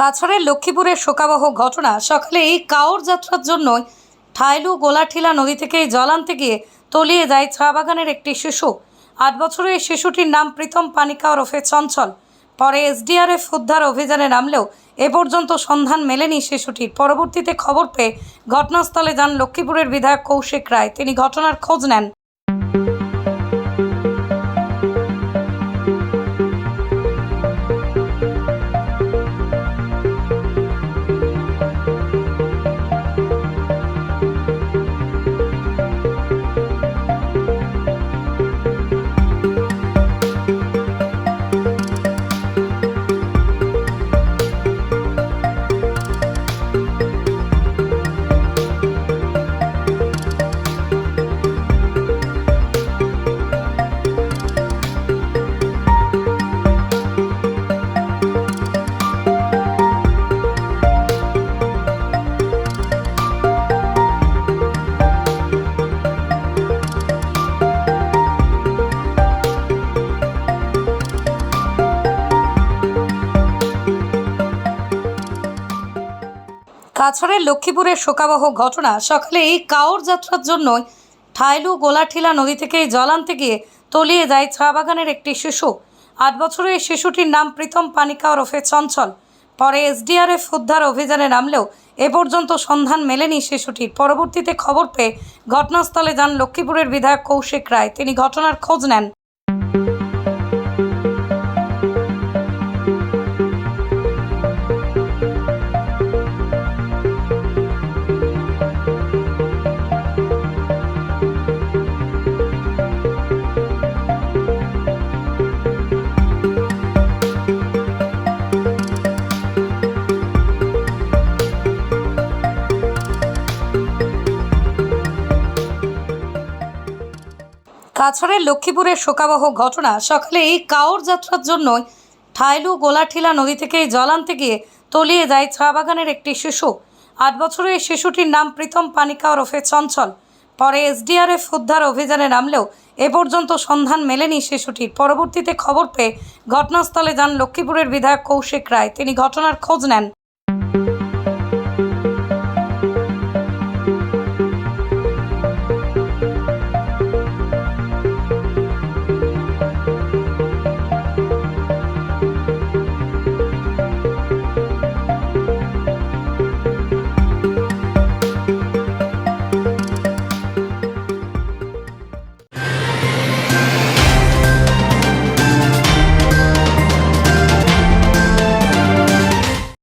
কাছাড়ের লক্ষ্মীপুরের শোকাবহ ঘটনা। সকালে এই কাওর যাত্রার জন্যই ঠাইলু গোলাঠিলা নদী থেকে জল আনতে গিয়ে তলিয়ে যায় চা বাগানের একটি শিশু। আট বছরের শিশুটির নাম প্রীতম পানিকা ওরফে চঞ্চল। পরে এসডিআরএফ উদ্ধার অভিযানে নামলেও এ পর্যন্ত সন্ধান মেলেনি শিশুটির। পরবর্তীতে খবর পেয়ে ঘটনাস্থলে যান লক্ষ্মীপুরের বিধায়ক কৌশিক রায়। তিনি ঘটনার খোঁজ নেন। কাছাড়ের লক্ষ্মীপুরের শোকাবহ ঘটনা। সকালে এই কাওর যাত্রার জন্যই ঠাইলু গোলাঠিলা নদী থেকে জল আনতে গিয়ে তলিয়ে যায় চা বাগানের একটি শিশু। আট বছরের শিশুটির নাম প্রীতম পানিকা ওরফে চঞ্চল। পরে এসডিআরএফ উদ্ধার অভিযানে নামলেও এ পর্যন্ত সন্ধান মেলেনি শিশুটির। পরবর্তীতে খবর পেয়ে ঘটনাস্থলে যান লক্ষ্মীপুরের বিধায়ক কৌশিক রায়। তিনি ঘটনার খোঁজ নেন। কাছাড়ের লক্ষ্মীপুরের শোকাবহ ঘটনা। সকালে এই কাওর যাত্রার জন্যই ঠাইলু গোলাঠিলা নদী থেকে জল আনতে গিয়ে তলিয়ে যায় চা বাগানের একটি শিশু। আট বছরের এই শিশুটির নাম প্রীতম পানিকা ওরফে চঞ্চল। পরে এসডিআরএফ উদ্ধার অভিযানে নামলেও এ পর্যন্ত সন্ধান মেলেনি শিশুটির। পরবর্তীতে খবর পেয়ে ঘটনাস্থলে যান লক্ষ্মীপুরের বিধায়ক কৌশিক রায়। তিনি ঘটনার খোঁজ নেন।